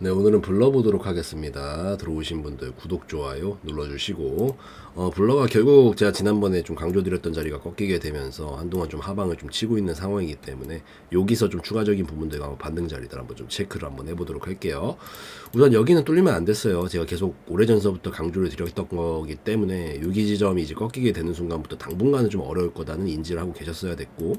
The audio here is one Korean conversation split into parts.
네, 오늘은 불러보도록 하겠습니다. 들어오신 분들 구독, 좋아요 눌러주시고, 어, 불러가 결국 제가 지난번에 좀 강조드렸던 자리가 꺾이게 되면서 한동안 좀 하방을 좀 치고 있는 상황이기 때문에 여기서 좀 추가적인 부분들과 한번 반등 자리들 한번 좀 체크를 한번 해보도록 할게요. 우선 여기는 뚫리면 안 됐어요. 제가 계속 오래전서부터 강조를 드렸던 거기 때문에 여기 지점이 이제 꺾이게 되는 순간부터 당분간은 좀 어려울 거다는 인지를 하고 계셨어야 됐고,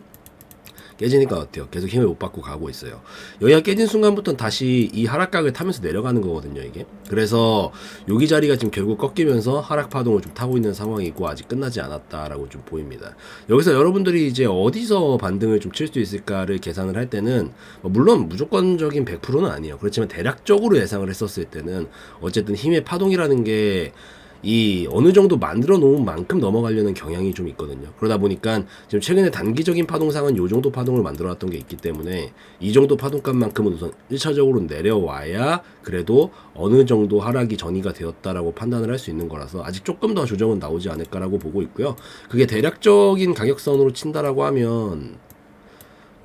깨지니까 어때요? 계속 힘을 못 받고 가고 있어요. 여기가 깨진 순간부터는 다시 이 하락각을 타면서 내려가는 거거든요, 이게. 그래서 여기 자리가 지금 결국 꺾이면서 하락 파동을 좀 타고 있는 상황이고 아직 끝나지 않았다라고 좀 보입니다. 여기서 여러분들이 이제 어디서 반등을 좀 칠 수 있을까를 계산을 할 때는 뭐 물론 무조건적인 100%는 아니에요. 그렇지만 대략적으로 예상을 했었을 때는 어쨌든 힘의 파동이라는 게 이 어느 정도 만들어 놓은 만큼 넘어가려는 경향이 좀 있거든요. 그러다 보니까 지금 최근에 단기적인 파동상은 요 정도 파동을 만들어 놨던 게 있기 때문에 이 정도 파동값만큼은 우선 1차적으로 내려와야 그래도 어느 정도 하락이 전이가 되었다라고 판단을 할 수 있는 거라서 아직 조금 더 조정은 나오지 않을까라고 보고 있고요. 그게 대략적인 가격선으로 친다라고 하면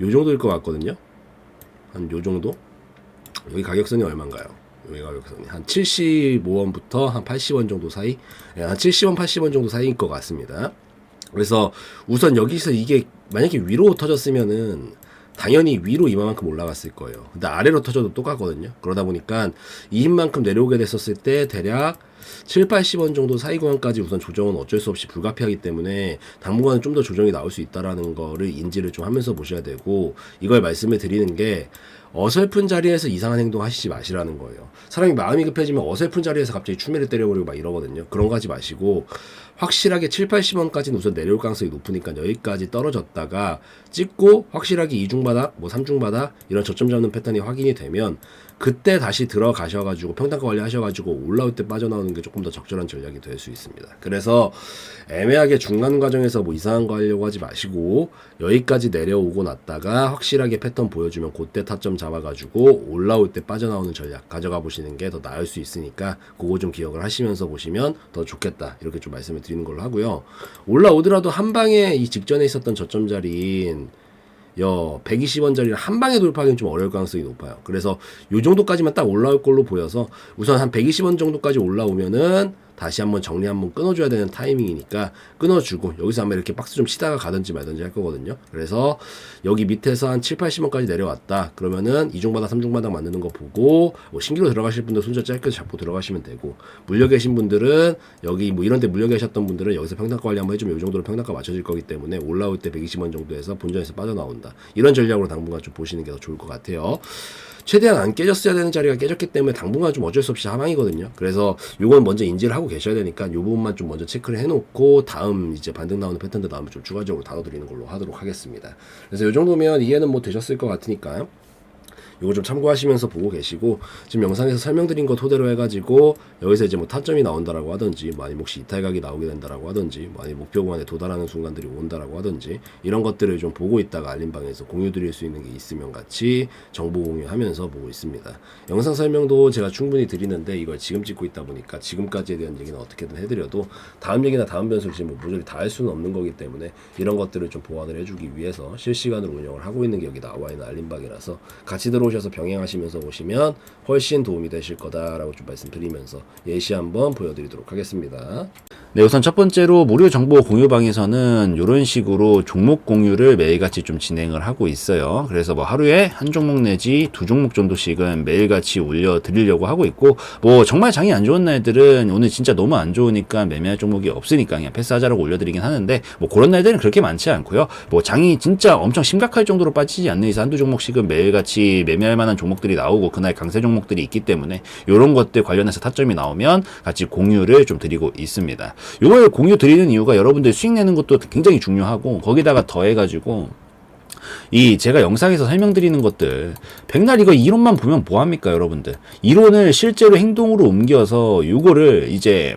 요 정도일 것 같거든요. 한요 정도? 여기 가격선이 얼마인가요? 가격선이 한 75원부터 한 80원 정도 사이? 예, 한 70원, 80원 정도 사이인 것 같습니다. 그래서 우선 여기서 이게 만약에 위로 터졌으면은 당연히 위로 이만큼 올라갔을 거예요. 근데 아래로 터져도 똑같거든요. 그러다 보니까 이 힘만큼 내려오게 됐었을 때 대략 7, 80원 정도 사이 구간까지 우선 조정은 어쩔 수 없이 불가피하기 때문에 당분간은 좀 더 조정이 나올 수 있다라는 거를 인지를 좀 하면서 보셔야 되고 이걸 말씀을 드리는 게 어설픈 자리에서 이상한 행동 하시지 마시라는 거예요. 사람이 마음이 급해지면 어설픈 자리에서 갑자기 추매를 때려버리고 막 이러거든요. 그런 거 하지 마시고 확실하게 7, 80원까지는 우선 내려올 가능성이 높으니까 여기까지 떨어졌다가 찍고 확실하게 이중바닥, 뭐 삼중바닥 이런 저점 잡는 패턴이 확인이 되면 그때 다시 들어가셔가지고 평단가 관리하셔가지고 올라올 때 빠져나오는 게 조금 더 적절한 전략이 될 수 있습니다. 그래서 애매하게 중간 과정에서 뭐 이상한 거 하려고 하지 마시고 여기까지 내려오고 났다가 확실하게 패턴 보여주면 그때 타점 잡아가지고 올라올 때 빠져나오는 전략 가져가 보시는 게 더 나을 수 있으니까 그거 좀 기억을 하시면서 보시면 더 좋겠다 이렇게 좀 말씀을 드리는 걸로 하고요. 올라오더라도 한 방에 이 직전에 있었던 저점 자리인 여 120원짜리를 한 방에 돌파하기는 좀 어려울 가능성이 높아요. 그래서 요 정도까지만 딱 올라올 걸로 보여서 우선 한 120원 정도까지 올라오면은 다시 한번 정리 한번 끊어줘야 되는 타이밍이니까 끊어주고 여기서 한번 이렇게 박스 좀 치다가 가든지 말든지 할 거거든요. 그래서 여기 밑에서 한 7, 80원까지 내려왔다. 그러면은 이중바닥, 삼중바닥 만드는 거 보고 뭐 신기로 들어가실 분들 손절 짧게 잡고 들어가시면 되고 물려 계신 분들은 여기 뭐 이런 데 물려 계셨던 분들은 여기서 평단가 관리 한번 해주면 이 정도로 평단가 맞춰질 거기 때문에 올라올 때 120원 정도에서 본전에서 빠져나온다. 이런 전략으로 당분간 좀 보시는 게 더 좋을 것 같아요. 최대한 안 깨졌어야 되는 자리가 깨졌기 때문에 당분간 좀 어쩔 수 없이 하방이거든요. 그래서 요건 먼저 인지를 하고 계셔야 되니까 요 부분만 좀 먼저 체크를 해놓고 다음 이제 반등 나오는 패턴들 나오면 좀 추가적으로 다뤄드리는 걸로 하도록 하겠습니다. 그래서 요 정도면 이해는 뭐 되셨을 것 같으니까요. 요거 좀 참고하시면서 보고 계시고 지금 영상에서 설명드린 거 토대로 해가지고 여기서 이제 뭐 타점이 나온다라고 하든지 뭐 아니면 혹시 이탈각이 나오게 된다라고 하든지 뭐 아니면 목표 구간에 도달하는 순간들이 온다라고 하든지 이런 것들을 좀 보고 있다가 알림방에서 공유 드릴 수 있는 게 있으면 같이 정보 공유하면서 보고 있습니다. 영상 설명도 제가 충분히 드리는데 이걸 지금 찍고 있다 보니까 지금까지에 대한 얘기는 어떻게든 해드려도 다음 얘기나 다음 변수를 지금 뭐 모조리 다할 수는 없는 거기 때문에 이런 것들을 좀 보완을 해주기 위해서 실시간으로 운영을 하고 있는 게 여기 나와 있는 알림방이라서 같이 들어오 셔서 병행하시면서 보시면 훨씬 도움이 되실 거다라고 좀 말씀드리면서 예시 한번 보여드리도록 하겠습니다. 네, 우선 첫 번째로 무료 정보 공유방에서는 이런 식으로 종목 공유를 매일같이 좀 진행을 하고 있어요. 그래서 뭐 하루에 한 종목 내지 두 종목 정도씩은 매일같이 올려드리려고 하고 있고, 뭐 정말 장이 안 좋은 날들은 오늘 진짜 너무 안 좋으니까 매매할 종목이 없으니까 그냥 패스하자라고 올려드리긴 하는데, 뭐 그런 날들은 그렇게 많지 않고요. 뭐 장이 진짜 엄청 심각할 정도로 빠지지 않는 이상 한두 종목씩은 매일같이 매매할 만한 종목들이 나오고 그날 강세 종목들이 있기 때문에 이런 것들 관련해서 타점이 나오면 같이 공유를 좀 드리고 있습니다. 이걸 공유 드리는 이유가 여러분들 수익 내는 것도 굉장히 중요하고 거기다가 더해가지고 이 제가 영상에서 설명드리는 것들 백날 이거 이론만 보면 뭐합니까 여러분들 이론을 실제로 행동으로 옮겨서 이거를 이제